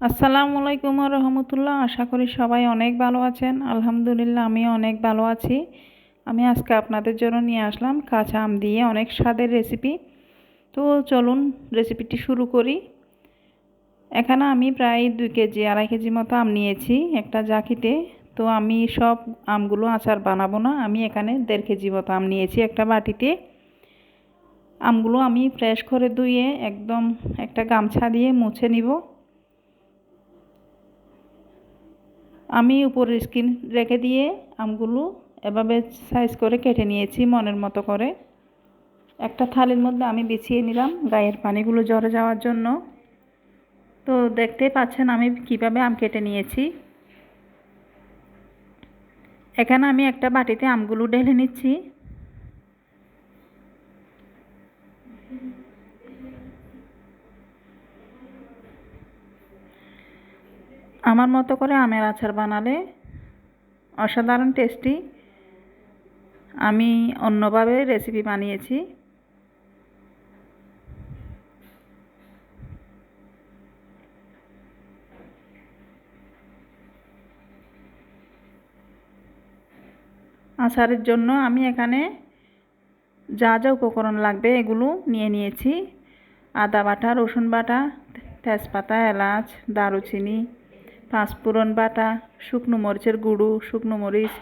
আসসালামু আলাইকুম রহমতুল্লাহ। আশা করি সবাই অনেক ভালো আছেন। আলহামদুলিল্লাহ আমি অনেক ভালো আছি। আমি আজকে আপনাদের জন্য নিয়ে আসলাম কাঁচা আম দিয়ে অনেক স্বাদের রেসিপি তো চলুন রেসিপিটি শুরু করি। এখানে আমি প্রায় দুই কেজি, আড়াই কেজি মতো আম নিয়েছি একটা জাকিতে। তো আমি সব আমগুলো আচার বানাবো না। আমি এখানে দেড় কেজি মতো আম নিয়েছি একটা বাটিতে। আমগুলো আমি ফ্রেশ করে ধুয়ে একদম একটা গামছা দিয়ে মুছে নিব। আমি উপরের স্কিন রেখে দিয়ে আমগুলো এভাবে সাইজ করে কেটে নিয়েছি মনের মতো করে। একটা থালির মধ্যে আমি বিছিয়ে নিলাম গায়ের পানিগুলো জ্বরে যাওয়ার জন্য। তো দেখতেই পাচ্ছেন আমি কীভাবে আম কেটে নিয়েছি। এখানে আমি একটা বাটিতে আমগুলো ঢেলে নিচ্ছি। আমার মতো করে আমের আচার বানালে অসাধারণ টেস্টি আমি অন্যভাবে রেসিপি বানিয়েছি। আচারের জন্য আমি এখানে যা যা উপকরণ লাগবে এগুলো নিয়ে নিয়েছি। আদা বাটা, রসুন বাটা, তেজপাতা, এলাচ, দারুচিনি পাঁচফোড়ন বাটা, শুকনো মরিচের গুঁড়ো, শুকনো মরিচ,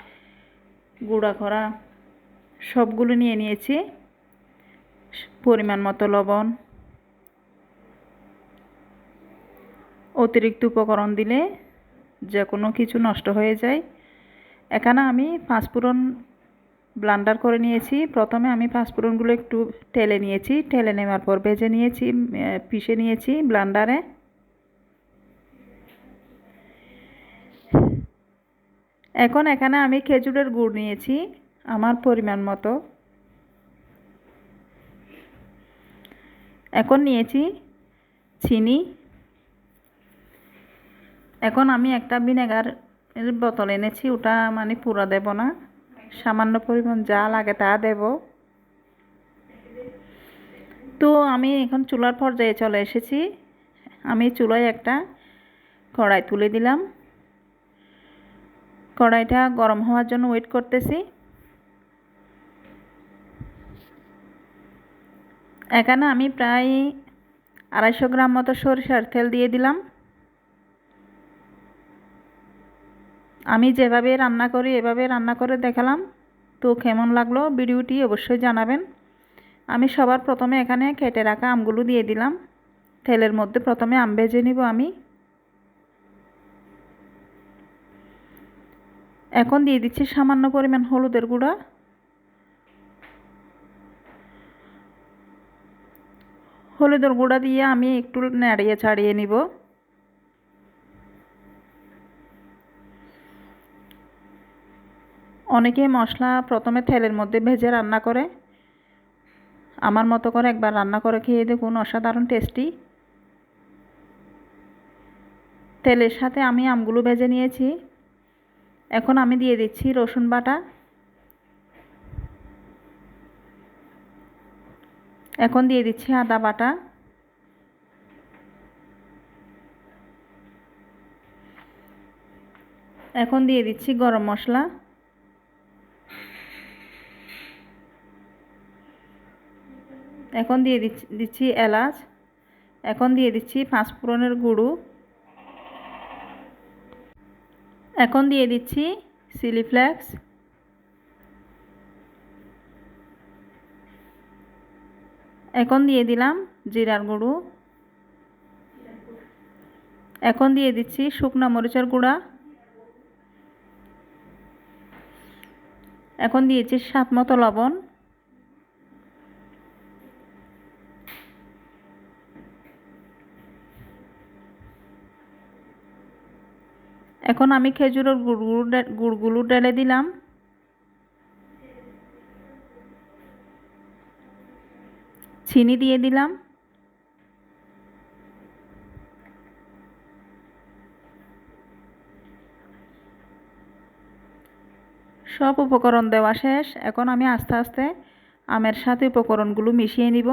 গুঁড়া করা, সবগুলো নিয়ে নিয়েছি। পরিমাণ মতো লবণ। অতিরিক্ত উপকরণ দিলে যে কোনো কিছু নষ্ট হয়ে যায়। এখানে আমি পাঁচফোড়ন ব্লান্ডার করে নিয়েছি। প্রথমে আমি পাঁচফোড়নগুলো একটু টেলে নিয়েছি। টেলে নেওয়ার পর ভেজে নিয়েছি পিষে নিয়েছি ব্লান্ডারে। এখন এখানে আমি খেজুরের গুড় নিয়েছি, আমার পরিমাণ মতো। এখন নিয়েছি চিনি। এখন আমি একটা ভিনেগার বোতল এনেছি, ওটা মানে পুরো দেব না। সামান্য পরিমাণ যা লাগে তা দেব। তো আমি এখন চুলার পর্যায়ে চলে এসেছি। আমি চুলায় একটা কড়াই তুলে দিলাম। কড়াইটা গরম হওয়ার জন্য ওয়েট করতেছি। এখানে আমি প্রায় আড়াইশো গ্রাম মতো সরিষার তেল দিয়ে দিলাম। আমি যেভাবে রান্না করি, এভাবে রান্না করে দেখালাম। তো কেমন লাগল ভিডিওটি অবশ্যই জানাবেন। আমি সবার প্রথমে এখানে কেটে রাখা আমগুলো দিয়ে দিলাম। তেলের মধ্যে প্রথমে আম ভেজে নিব আমি। এখন দিয়ে দিচ্ছি সামান্য পরিমাণ হলুদের গুঁড়া। হলুদের গুঁড়া দিয়ে আমি একটু নাড়িয়ে ছাড়িয়ে নিব। অনেকে মশলা প্রথমে তেলের মধ্যে ভেজে রান্না করে। আমার মতো করে একবার রান্না করে খেয়ে দেখুন অসাধারণ টেস্টি। তেলের সাথে আমি আমগুলো ভেজে নিয়েছি। এখন আমি দিয়ে দিচ্ছি রসুন বাটা। এখন দিয়ে দিচ্ছি আদা বাটা। এখন দিয়ে দিচ্ছি গরম মশলা। এখন দিয়ে দিচ্ছি এলাচ। এখন দিয়ে দিচ্ছি পাঁচ পাঁচফোড়নের গুঁড়ো। এখন দিয়ে দিচ্ছি সিলি ফ্লেক্স এখন দিয়ে দিলাম জিরার গুঁড়ো। এখন দিয়ে দিচ্ছি শুকনো মরিচের গুঁড়া। এখন দিয়েছি স্বাদ মতো লবণ। এখন আমি খেজুরের গুড়গুলো গুড়গুলো ঢেলে দিলাম। চিনি দিয়ে দিলাম। সব উপকরণ দেওয়া শেষ। এখন আমি আস্তে আস্তে আমের সাথে উপকরণগুলো মিশিয়ে নিব।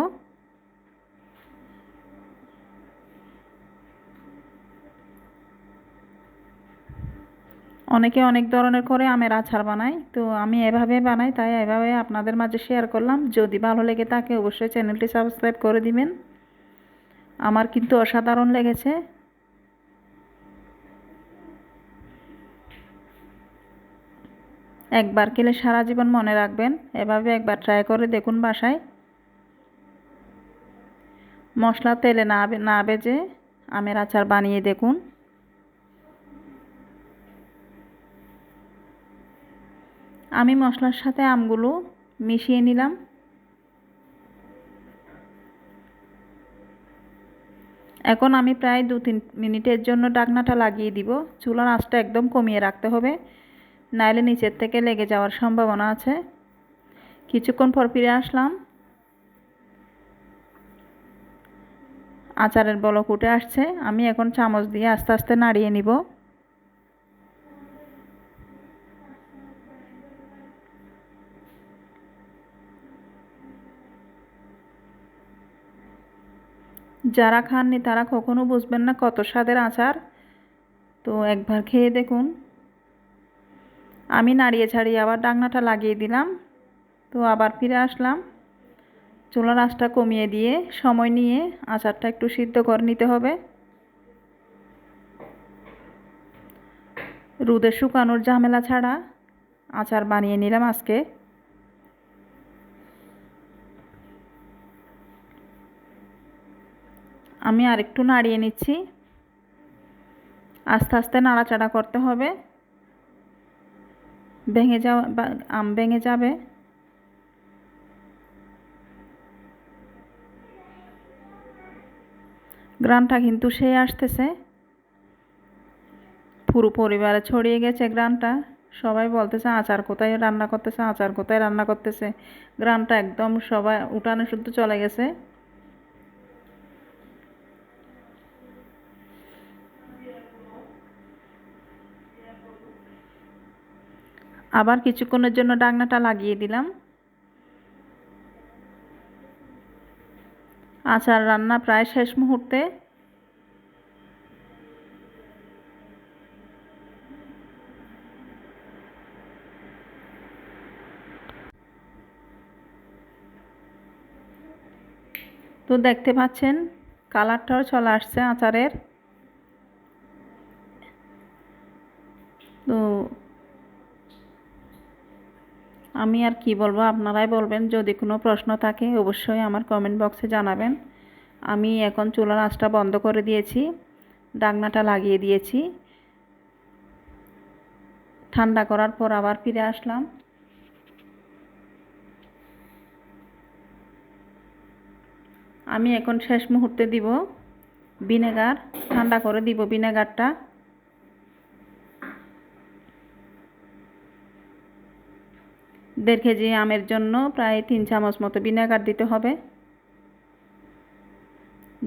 অনেকে অনেক ধরনের করে আমের আচার বানায়, তো আমি এভাবে বানাই, তাই এভাবে আপনাদের মাঝে শেয়ার করলাম। যদি ভালো লেগে থাকে, অবশ্যই চ্যানেলটি সাবস্ক্রাইব করে দিবেন। আমার কিন্তু অসাধারণ লেগেছে। একবার খেলে সারা জীবন মনে রাখবেন, এভাবে একবার ট্রাই করে দেখুন বাসায়। মশলা তেলে না না বেজে আমের আচার বানিয়ে দেখুন। আমি মশলার সাথে আমগুলো মিশিয়ে নিলাম। এখন আমি প্রায় দু তিন মিনিটের জন্য ডাকনাটা লাগিয়ে দিব। চুলার আঁচটা একদম কমিয়ে রাখতে হবে, নাইলে নিচের থেকে লেগে যাওয়ার সম্ভাবনা আছে। কিছুক্ষণ পর ফিরে আসলাম। আচারের বলক উঠে আসছে, আমি এখন চামচ দিয়ে আস্তে আস্তে নাড়িয়ে নিব। যারা খাননি তারা কখনো বুঝবেন না কত স্বাদের আচার। তো একবার খেয়ে দেখুন। আমি নাড়িয়ে ছাড়িয়ে আবার ডাকনাটা লাগিয়ে দিলাম। তো আবার ফিরে আসলাম। চুলার আঁচটা কমিয়ে দিয়ে সময় নিয়ে আচারটা একটু সিদ্ধ করে নিতে হবে। রুদে শুকানোর ঝামেলা ছাড়া আচার বানিয়ে নিলাম আজকে। আমি আরেকটু নাড়িয়ে নিচ্ছি। আস্তে আস্তে নাড়াচাড়া করতে হবে। ভেঙে যাওয়া আম ভেঙে যাবে। গ্রানটা কিন্তু সে আসতেছে। পুরো পরিবারে ছড়িয়ে গেছে গ্রানটা। সবাই বলতেছে, আচার কোথায় রান্না করতেছে? আচার কোথায় রান্না করতেছে? গ্রানটা একদম সবাই উঠানে শুদ্ধ চলে গেছে। আবার কিছুক্ষণের জন্য ডাকনাটা লাগিয়ে দিলাম। আচার রান্না প্রায় শেষ মুহূর্তে। তো দেখতে পাচ্ছেন কালারটাও চলে আসছে আচারের। আমি আর কি বলব? আপনারাই বলবেন, যদি কোনো প্রশ্ন থাকে অবশ্যই আমার কমেন্ট বক্সে জানাবেন। আমি এখন চুলার আঁচটা বন্ধ করে দিয়েছি, ডাকনাটা লাগিয়ে দিয়েছি। ঠান্ডা করার পর আবার ফিরে আসলাম। আমি এখন শেষ মুহূর্তে দিব ভিনেগার, ঠান্ডা করে দিব ভিনেগারটা। দেড় কেজি আমের জন্য প্রায় তিন চামচ মতো ভিনেগার দিতে হবে।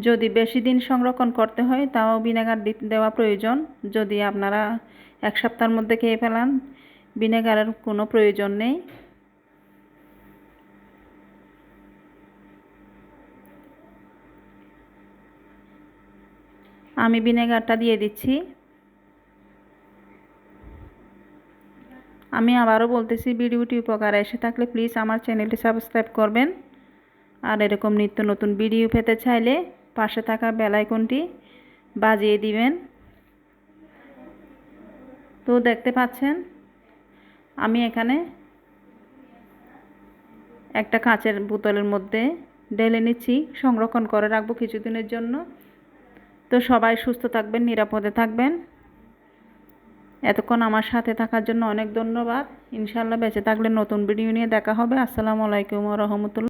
যদি বেশি দিন সংরক্ষণ করতে হয়, তাও ভিনেগার দেওয়া প্রয়োজন। যদি আপনারা এক সপ্তাহের মধ্যে খেয়ে ফেলান, ভিনেগারের কোনো প্রয়োজন নেই। আমি ভিনেগারটা দিয়ে দিচ্ছি। আমি আবারও বলতেছি, ভিডিওটি উপকার এসে থাকলে প্লিজ আমার চ্যানেলটি সাবস্ক্রাইব করবেন। আর এরকম নিত্য নতুন ভিডিও পেতে চাইলে পাশে থাকা বেলাইকনটি বাজিয়ে দিবেন। তো দেখতে পাচ্ছেন, আমি এখানে একটা কাঁচের বোতলের মধ্যে ঢেলে নিচ্ছি, সংরক্ষণ করে রাখব কিছুদিনের জন্য। তো সবাই সুস্থ থাকবেন, নিরাপদে থাকবেন। এতক্ষণ আমার সাথে থাকার জন্য অনেক ধন্যবাদ। ইনশাল্লাহ বেঁচে থাকলে নতুন ভিডিও নিয়ে দেখা হবে। আসসালামু আলাইকুম রহমতুল্লা